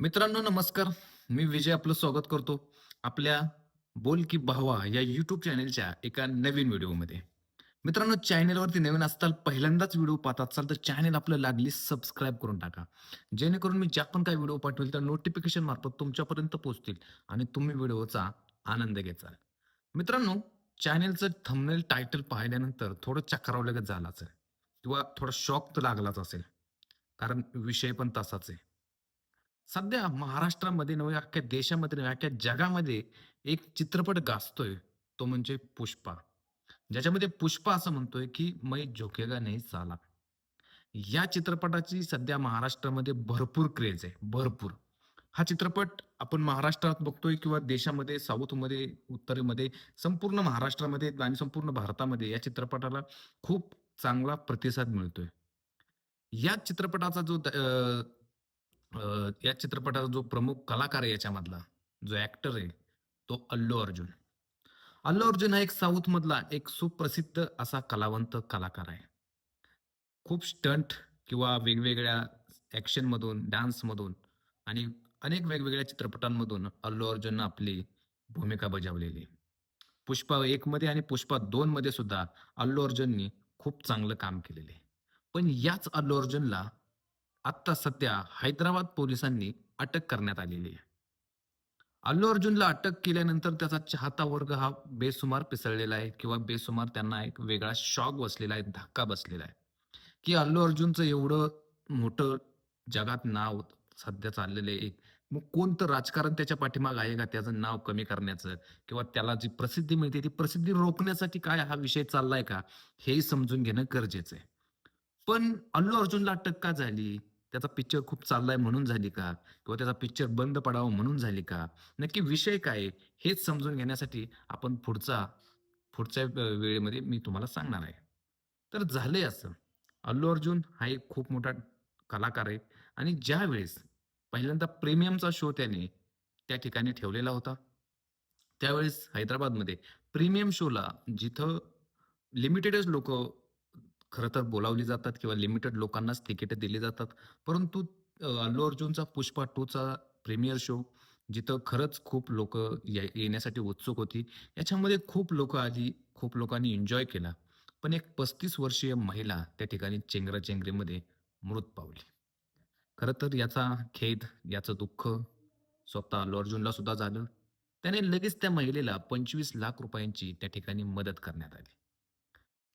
मित्रांनो नमस्कार. मी विजय आपलं स्वागत करतो आपल्या बोल की भावा या युट्यूब चॅनेलच्या एका नवीन व्हिडिओमध्ये. मित्रांनो चॅनेलवरती नवीन असताल पहिल्यांदाच व्हिडिओ पाहत असाल तर चॅनेल आपलं लागली सबस्क्राईब करून टाका. जेणेकरून मी ज्या पण काही व्हिडिओ पाठवेल त्या नोटिफिकेशन मार्फत तुमच्यापर्यंत पोहोचतील आणि तुम्ही व्हिडिओचा आनंद घ्याल मित्रांनो चॅनेलचं थंबनेल टायटल पाहिल्यानंतर थोडं चक्रावलं झालाच आहे. किंवा थोडा शॉक तर लागलाच असेल. कारण विषय पण तसाच आहे. सध्या महाराष्ट्रामध्ये नव्हे अख्ख्या देशामध्ये नव्हे अख्ख्या जगामध्ये एक चित्रपट गाजतोय तो म्हणजे पुष्पा. ज्याच्यामध्ये पुष्पा असं म्हणतोय की मै झोकेगा नाही साला. या चित्रपटाची सध्या महाराष्ट्रामध्ये भरपूर क्रेज आहे भरपूर. हा चित्रपट आपण महाराष्ट्रात बघतोय किंवा देशामध्ये साऊथमध्ये उत्तरेमध्ये संपूर्ण महाराष्ट्रामध्ये आणि संपूर्ण भारतामध्ये या चित्रपटाला खूप चांगला प्रतिसाद मिळतोय. या चित्रपटाचा जो द- अ, या चित्रपटाचा जो प्रमुख कलाकार आहे याच्यामधला जो ऍक्टर आहे तो अल्लू अर्जुन. अल्लू अर्जुन हा एक साऊथ मधला एक सुप्रसिद्ध असा कलावंत कलाकार आहे. खूप स्टंट किंवा वेगवेगळ्या ऍक्शन मधून डान्स मधून आणि अनेक वेगवेगळ्या चित्रपटांमधून अल्लू अर्जुननं आपली भूमिका बजावलेली आहे. पुष्पा एक मध्ये आणि पुष्पा दोन मध्ये सुद्धा अल्लू अर्जुननी खूप चांगलं काम केलेलं आहे. पण याच अल्लू अर्जुनला आत्ता सध्या हैदराबाद पोलिसांनी अटक करण्यात आलेली आहे. अल्लू अर्जुनला अटक केल्यानंतर त्याचा चाहता वर्ग हा बेसुमार पिसळलेला आहे किंवा बेसुमार त्यांना एक वेगळा शॉक बसलेला आहे धक्का बसलेला आहे. की अल्लू अर्जुनचं एवढं मोठं जगात नाव सध्या चाललेलं आहे. एक मग कोणतं राजकारण त्याच्या पाठीमाग आहे का? त्याचं नाव कमी करण्याचं किंवा त्याला जी प्रसिद्धी मिळते ती प्रसिद्धी रोखण्यासाठी काय हा विषय चाललाय का? हेही समजून घेणं गरजेचं आहे. पण अल्लू अर्जुनला अटक का झाली? त्याचा पिक्चर खूप चाललाय म्हणून झाली का? किंवा त्याचा पिक्चर बंद पडावा म्हणून झाली का? नक्की विषय काय हेच समजून घेण्यासाठी आपण पुढचा पुढच्या वेळेमध्ये मी तुम्हाला सांगणार आहे. तर झालंय असं. अल्लू अर्जुन हा एक खूप मोठा कलाकार आहे. आणि ज्या वेळेस पहिल्यांदा प्रीमियमचा शो त्याने त्या ठिकाणी ठेवलेला होता. त्यावेळेस हैदराबादमध्ये प्रीमियम शोला जिथं लिमिटेडच लोक खरं तर बोलावली जातात किंवा लिमिटेड लोकांनाच तिकीट दिली जातात. परंतु अल्लू अर्जुनचा पुष्पा टूचा प्रीमियर शो जिथं खरंच खूप लोक येण्यासाठी उत्सुक होती. याच्यामध्ये खूप लोक आली खूप लोकांनी एन्जॉय केला. पण एक पस्तीस वर्षीय महिला त्या ठिकाणी चेंगराचेंगरीमध्ये मृत पावली. खरं तर याचा खेद याचं दुःख स्वतः अल्लू अर्जुनला सुद्धा झालं. त्याने लगेच त्या महिलेला पंचवीस लाख रुपयांची त्या ठिकाणी मदत करण्यात आली.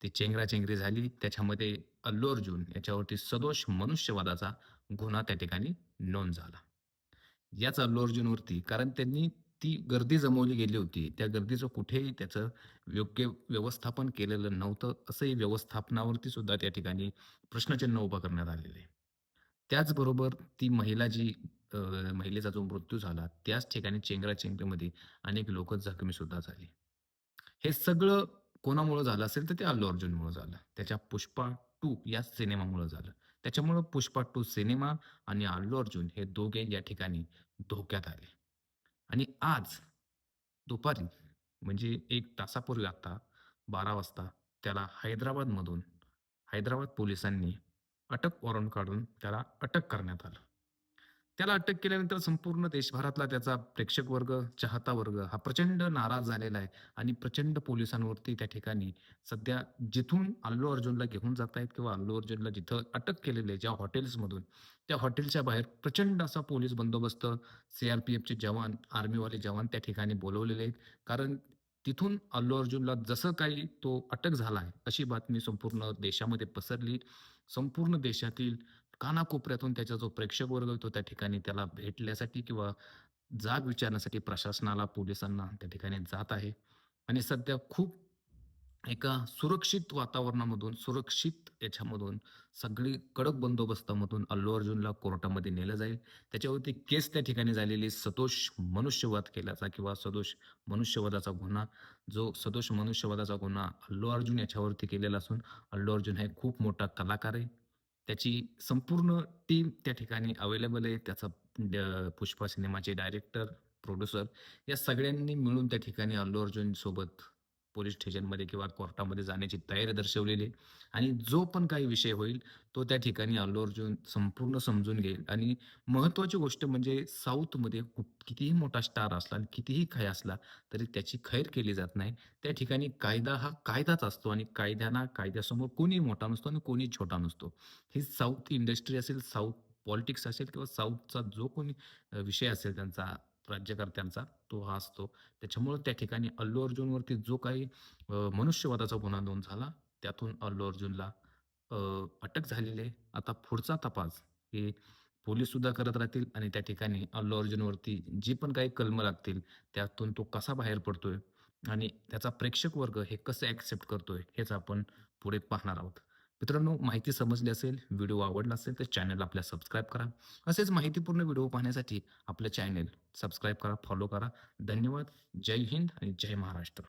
ती चेंगराचेंगरी झाली त्याच्यामध्ये अल्लू अर्जुन याच्यावरती सदोष मनुष्यवादाचा गुन्हा त्या ठिकाणी नोंद झाला. याच अल्लू अर्जुनवरती कारण त्यांनी ती गर्दी जमवली गेली होती. त्या गर्दीचं कुठेही त्याचं योग्य व्यवस्थापन केलेलं नव्हतं. असंही व्यवस्थापनावरती सुद्धा त्या ठिकाणी प्रश्नचिन्ह उभं करण्यात आलेले त्याचबरोबर ती महिला जी महिलेचा जो मृत्यू झाला त्याच ठिकाणी चेंगराचेंगरीमध्ये अनेक लोक जखमी सुद्धा झाली. हे सगळं कोणामुळं झालं असेल तर ते अल्लू अर्जुनमुळं झालं. त्याच्या पुष्पा टू या सिनेमामुळं झालं. त्याच्यामुळं पुष्पा टू सिनेमा आणि अल्लू अर्जुन हे दोघे या ठिकाणी धोक्यात आले. आणि आज दुपारी म्हणजे एक तासापूर्वी आता बारा वाजता त्याला हैदराबादमधून हैदराबाद पोलिसांनी अटक वॉरंट काढून त्याला अटक करण्यात आलं. त्याला अटक केल्यानंतर संपूर्ण देशभरातला त्याचा प्रेक्षक वर्ग चाहता वर्ग हा प्रचंड नाराज झालेला आहे आणि प्रचंड पोलिसांवरती त्या ठिकाणी सध्या जिथून अल्लू अर्जुनला घेऊन जात आहेत किंवा अल्लू अर्जुनला जिथं अटक केलेले आहे ज्या हॉटेल्समधून त्या हॉटेलच्या बाहेर प्रचंड असा पोलीस बंदोबस्त सीआरपीएफचे जवान आर्मीवाले जवान त्या ठिकाणी बोलवलेले आहेत. कारण तिथून अल्लू अर्जुनला जसं काही तो अटक झाला आहे अशी बातमी संपूर्ण देशामध्ये पसरली. संपूर्ण देशातील कानाकोपऱ्यातून त्याचा जो प्रेक्षक वर्ग तो त्या ठिकाणी त्याला भेटण्यासाठी किंवा जाग विचारण्यासाठी प्रशासनाला पोलिसांना त्या ठिकाणी जात आहे. आणि सध्या खूप एका सुरक्षित वातावरणामधून सुरक्षित याच्यामधून सगळी कडक बंदोबस्तामधून अल्लू अर्जुनला कोर्टामध्ये नेलं जाईल. त्याच्यावरती केस त्या ठिकाणी झालेली सदोष मनुष्यवाद केल्याचा किंवा सदोष मनुष्यवादाचा गुन्हा जो सदोष मनुष्यवादाचा गुन्हा अल्लू अर्जुन याच्यावरती केलेला असून अल्लू अर्जुन हे खूप मोठा कलाकार आहे. त्याची संपूर्ण टीम त्या ठिकाणी अवेलेबल आहे. त्याचा पुष्पा सिनेमाचे डायरेक्टर प्रोड्युसर या सगळ्यांनी मिळून त्या ठिकाणी अल्लू अर्जुन सोबत पोलीस स्टेशनमध्ये किंवा कोर्टामध्ये जाण्याची तयारी दर्शवलेली आहे. आणि जो पण काही विषय होईल तो त्या ठिकाणी अल्लू अर्जुन संपूर्ण समजून घेईल. आणि महत्त्वाची गोष्ट म्हणजे साऊथमध्ये कितीही मोठा स्टार असला आणि कितीही खय असला तरी त्याची खैर केली जात नाही. त्या ठिकाणी कायदा हा कायदाच असतो आणि कायद्याना कायद्यासमोर कोणी मोठा नसतो आणि कोणी छोटा नसतो. ही साऊथ इंडस्ट्री असेल साऊथ पॉलिटिक्स असेल किंवा साऊथचा जो कोणी विषय असेल त्यांचा राज्यकर्त्यांचा तो हा असतो. त्याच्यामुळं त्या ठिकाणी अल्लू अर्जुनवरती जो काही मनुष्यवादाचा गुन्हा नोंद झाला त्यातून अल्लू अर्जुनला अटक झालेले आहे. आता पुढचा तपास हे पोलीस सुद्धा करत राहतील आणि त्या ठिकाणी अल्लू अर्जुनवरती जी पण काही कलम लागतील त्यातून तो कसा बाहेर पडतोय आणि त्याचा प्रेक्षक वर्ग हे कसं ॲक्सेप्ट करतोय हेच आपण पुढे पाहणार आहोत. मित्रांनो माहिती समजली असेल व्हिडिओ आवडला असेल तर चॅनल आपल्या सबस्क्राईब करा. असेच माहितीपूर्ण व्हिडिओ पाहण्यासाठी आपलं चॅनल सबस्क्राईब करा फॉलो करा. धन्यवाद. जय हिंद आणि जय महाराष्ट्र.